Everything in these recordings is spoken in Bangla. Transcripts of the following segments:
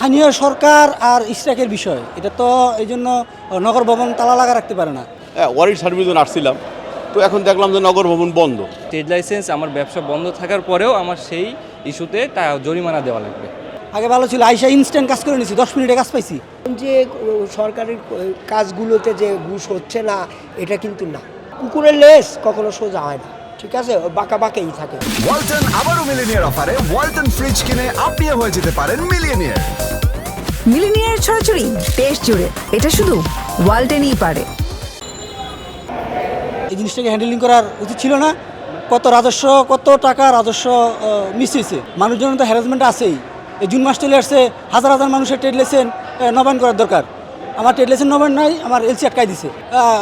স্থানীয় সরকার আর ইস্টাকের বিষয়। এটা তো এই জন্য নগর ভবন তালা লাগা রাখতে পারে না। হ্যাঁ ওয়ারিড সার্ভিসে আসছিলাম। তো এখন দেখলাম যে নগর ভবন বন্ধ। ট্রেড লাইসেন্স আমার ব্যবসা বন্ধ থাকার পরেও আমার সেই ইস্যুতে তা জরিমানা দেওয়া লাগবে। আগে ভালো ছিল আইসা ইনস্ট্যান্ট কাজ করে নিয়েছি দশ মিনিটে কাজ পাইছি। যে সরকারের কাজগুলোতে যে ঘুষ হচ্ছে না এটা কিন্তু না। কুকুরের লেস কখনো সোজা হয় না। ঠিক আছে? বাঁকা বাঁকেই থাকে। ওয়ালটন আবারও মিলিনিয়ার অফারে ওয়ালটন ফ্রিজ কিনে আপনিও হয়ে যেতে পারেন মিলিয়নিয়ার মিলিনিয়ার ছড়াছড়ি দেশ জুড়ে। এটা শুধু ওয়ালটেনই পারে। এই জিনিসটাকে হ্যান্ডেলিং করার উচিত ছিল না। কত রাজস্ব কত টাকা রাজস্ব মিস হয়েছে মানুষজনের তো হ্যারাসমেন্ট আছেই। এই জুন মাস চলে আসছে হাজার হাজার মানুষের ট্রেড লাইসেন্স নবায়ন করার দরকার। আমার ট্রেড লাইসেন্স নবায়ন নাই আমার এলসি আটকাই দিছে।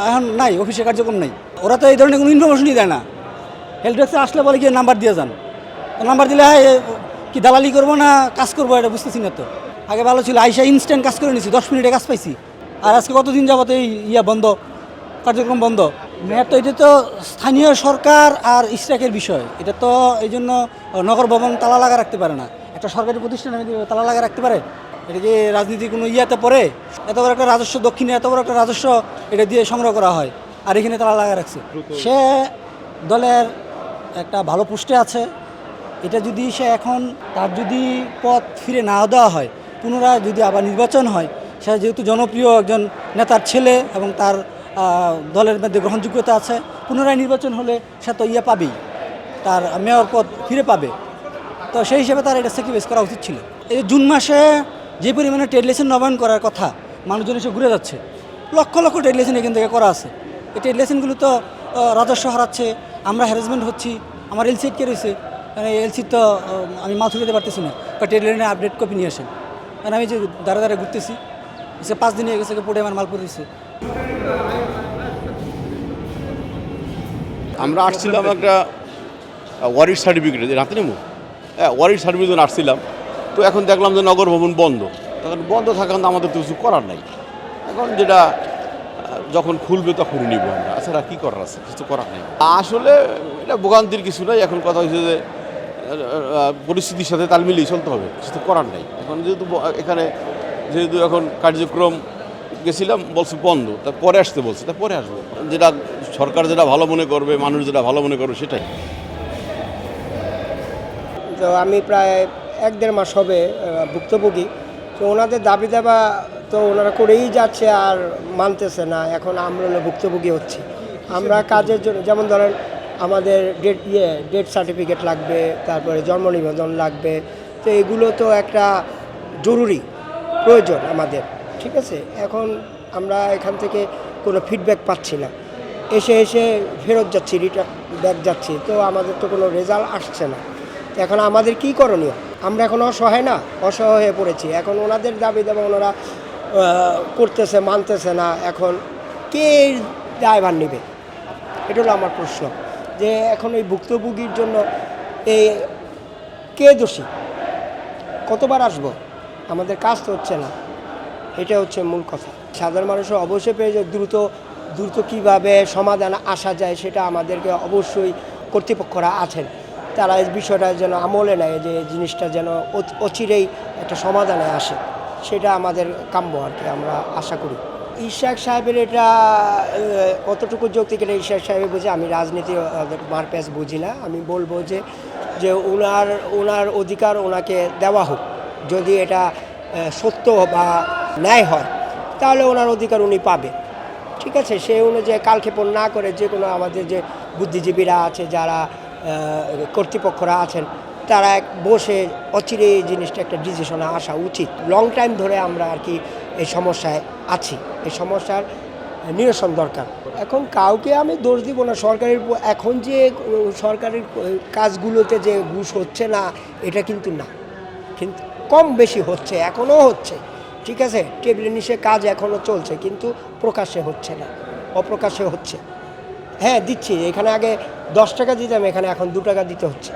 এখন নাই অফিসে কার্যক্রম নাই। ওরা তো এই ধরনের কোনো ইনফরমেশনই দেয় না। হেল্প ডেস্কে আসলে বলে কি নাম্বার দিয়ে যান। নাম্বার দিলে হ্যাঁ কি দালালি করব না কাজ করব এটা বুঝতেছি না তো। আগে ভালো ছিল, আইসা ইনস্ট্যান্ট কাজ করে নিছি, দশ মিনিটে কাজ পাইছি। আর আজকে কতদিন যাবত এই ইয়া বন্ধ, কার্যক্রম বন্ধ? মেয়র তো এটা তো স্থানীয় সরকার আর ইস্টাকের বিষয়। এটা তো এই জন্য নগর ভবন তালা লাগা রাখতে পারে না। একটা সরকারি প্রতিষ্ঠান তালা লাগা রাখতে পারে, এটা কি রাজনীতি কোনো ইয়াতে পড়ে? এত বড় একটা রাজস্ব দক্ষিণে এত বড় একটা রাজস্ব এটা দিয়ে সংগ্রহ করা হয়, আর এখানে তালা লাগা রাখছে। সে দলের একটা ভালো পোস্টে আছে। এটা যদি সে এখন তার যদি পথ ফিরে না দেওয়া হয়, পুনরায় যদি আবার নির্বাচন হয়, সে যেহেতু জনপ্রিয় একজন নেতার ছেলে এবং তার দলের মধ্যে গ্রহণযোগ্যতা আছে, পুনরায় নির্বাচন হলে সে তো ইয়ে পাবেই, তার মেয়র পদ ফিরে পাবে। তো সেই হিসেবে তার এটা স্যাক্রিফাইস করা উচিত ছিল। এই জুন মাসে যে পরিমাণে ট্রেড লাইসেন্স নবায়ন করার কথা, মানুষজন এসে ঘুরে যাচ্ছে। লক্ষ লক্ষ ট্রেড লাইসেন্স এখান থেকে করা আছে। এই ট্রেড লাইসেন্সগুলো তো রাজস্ব হারাচ্ছে আমরা হ্যারাসমেন্ট হচ্ছি, আমার এলসি কে রয়েছে মানে এলসি তো আমি মাথা দিতে পারতেছি না ট্রেড লাইনের আপডেট কপি নিয়ে আসেন। কারণ আমি যে দাঁড়া দাঁড়া ঘুরতেছি, সে পাঁচ দিন হয়ে গেছে পড়ে আমার মাল পড়েছে আমরা আসছিলাম একটা ওয়ারিড সার্টিফিকেট রাতে নেব? হ্যাঁ ওয়ারিড সার্টিফিকেট আসছিলাম। তো এখন দেখলাম যে নগর ভবন বন্ধ। তখন বন্ধ থাকার আমাদের তো কিছু করার নাই। এখন যেটা যখন খুলবে তখন নিব আমরা। এছাড়া কী করার আছে? কিছু করার নেই। আসলে এটা ভোগান্তির কিছু নাই। এখন কথা হচ্ছে যে পরিস্থিতির সাথে তাল মিলিয়ে চলতে হবে। কিছু তো করার নাই। এখন যেহেতু এখানে যেহেতু এখন কার্যক্রম গেছিলাম বলছে বন্ধ। তা পরে আসতে বলছে। তা পরে আসব। যেটা সরকার যেটা ভালো মনে করবে মানুষ যেটা ভালো মনে করবে সেটাই। তো আমি প্রায় এক দেড় মাস হবে ভুক্তভোগী। তো ওনাদের দাবি দেওয়া তো ওনারা করেই যাচ্ছে আর মানতেছে না। এখন আমরা ভুক্তভোগী হচ্ছি। আমরা কাজের জন্য, যেমন ধরেন আমাদের ডেট ইয়ে ডেট সার্টিফিকেট লাগবে, তারপরে জন্ম নিবন্ধন লাগবে। তো এগুলো তো একটা জরুরি, প্রয়োজন আমাদের, ঠিক আছে? এখন আমরা এখান থেকে কোনো ফিডব্যাক পাচ্ছি না। এসে এসে ফেরত যাচ্ছি রিটার্ন ব্যাক যাচ্ছি, তো আমাদের তো কোনো রেজাল্ট আসছে না। এখন আমাদের কি করণীয়? আমরা এখন অসহায় না? অসহায় হয়ে পড়েছি। এখন ওনাদের দাবি দেওয়া ওনারা করতেছে, মানতেছে না, এখন কে এর দায়ভার নেবে? এটা হলো আমার প্রশ্ন। যে এখন এই ভুক্তভোগীর জন্য এই কে দোষী? কতবার আসব? আমাদের কাজ তো হচ্ছে না। এটা হচ্ছে মূল কথা। সাধারণ মানুষের অবশ্যই পেয়ে যে দ্রুত দ্রুত কীভাবে সমাধান আসা যায় সেটা আমাদেরকে অবশ্যই কর্তৃপক্ষরা আছেন। তারা এই বিষয়টা যেন আমলে নেয়, যে জিনিসটা যেন অচিরেই একটা সমাধানে আসে। সেটা আমাদের কাম্য আর কি, আমরা আশা করি। ইশাক সাহেবের এটা কতটুকু যৌক্তিক এটা ইশাক সাহেব বুঝে, আমি রাজনীতি মারপ্যাচ বুঝি না। আমি বলব যে যে ওনার ওনার অধিকার ওনাকে দেওয়া হোক। যদি এটা সত্য বা ন্যায় হয়, তাহলে ওনার অধিকার উনি পাবে। ঠিক আছে, সে অনুযায়ী কালক্ষেপণ না করে যে কোনো আমাদের যে বুদ্ধিজীবীরা আছে, যারা কর্তৃপক্ষরা আছেন তারা এক বসে অচিরে এই জিনিসটা একটা ডিসিশনে আসা উচিত। লং টাইম ধরে আমরা আর কি এই সমস্যায় আছি। এই সমস্যার নিরসন দরকার। এখন কাউকে আমি দোষ দিব না। সরকারের এখন যে, সরকারের কাজগুলোতে যে ঘুষ হচ্ছে না, এটা কিন্তু না। কিন্তু কম বেশি হচ্ছে এখনও হচ্ছে। ঠিক আছে? টেবিলের নিচে কাজ এখনও চলছে, কিন্তু প্রকাশ্যে হচ্ছে না। অপ্রকাশ্যে হচ্ছে। হ্যাঁ দিচ্ছি। এখানে আগে দশ টাকা দিতাম, এখানে এখন দু টাকা দিতে হচ্ছে।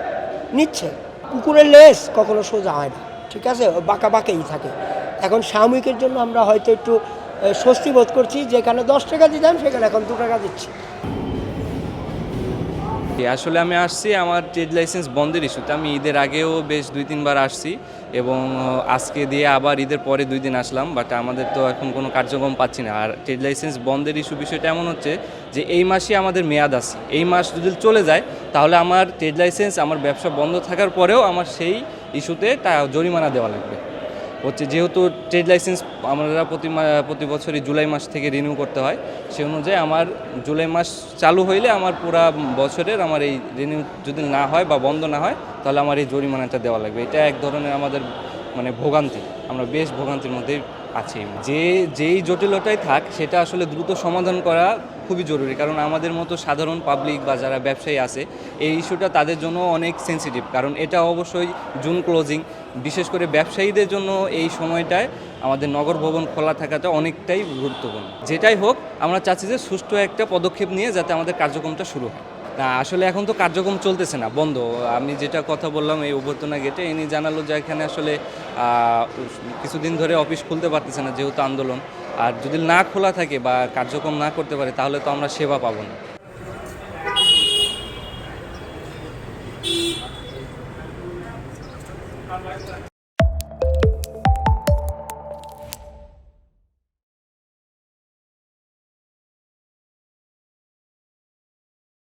নিচ্ছে। কুকুরের লেস কখনো সোজা হয় না, ঠিক আছে? বাঁকা বাঁকেই থাকে। এখন সাময়িকের জন্য আমরা হয়তো একটু স্বস্তি বোধ করছি, যেখানে দশ টাকা দিতাম সেখানে এখন দু টাকা দিচ্ছি। আসলে আমি আসছি আমার ট্রেড লাইসেন্স বন্ধের ইস্যুতে। আমি ঈদের আগেও বেশ দুই তিনবার আসছি এবং আজকে দিয়ে আবার ঈদের পরে দুই দিন আসলাম বাট আমাদের তো এখন কোনো কার্যক্রম পাচ্ছি না। আর ট্রেড লাইসেন্স বন্ধের ইস্যু বিষয়টা এমন হচ্ছে যে, এই মাসে আমাদের মেয়াদ আছে। এই মাস যদি চলে যায়, তাহলে আমার ট্রেড লাইসেন্স, আমার ব্যবসা বন্ধ থাকার পরেও আমার সেই ইস্যুতে তা জরিমানা দেওয়া লাগবে। হচ্ছে যেহেতু ট্রেড লাইসেন্স আমরা প্রতি প্রতি বছরই জুলাই মাস থেকে রিনিউ করতে হয়, সে অনুযায়ী আমার জুলাই মাস চালু হইলে আমার পুরা বছরের আমার এই রিনিউ যদি না হয় বা বন্ধ না হয়, তাহলে আমার এই জরিমানাটা দেওয়া লাগবে। এটা এক ধরনের আমাদের মানে ভোগান্তি। আমরা বেশ ভোগান্তির মধ্যেই আছি। যে, যেই জটিলতাই থাক, সেটা আসলে দ্রুত সমাধান করা খুবই জরুরি। কারণ আমাদের মতো সাধারণ পাবলিক বা যারা ব্যবসায়ী আছে, এই ইস্যুটা তাদের জন্য অনেক সেন্সিটিভ কারণ এটা অবশ্যই জুন ক্লোজিং বিশেষ করে ব্যবসায়ীদের জন্য এই সময়টায় আমাদের নগর ভবন খোলা থাকাটা অনেকটাই গুরুত্বপূর্ণ। যেটাই হোক, আমরা চাচ্ছি যে সুষ্ঠু একটা পদক্ষেপ নিয়ে যাতে আমাদের কার্যক্রমটা শুরু হয়। না, আসলে এখন তো কার্যক্রম চলতেছে না, বন্ধ। আমি যেটা কথা বললাম এই অভ্যর্থনা গেটে, ইনি জানালো যে এখানে আসলে কিছুদিন ধরে অফিস খুলতে পারতেছে না যেহেতু আন্দোলন। আর যদি না খোলা থাকে বা কার্যক্রম না করতে পারে, তাহলে তো আমরা সেবা পাবো না।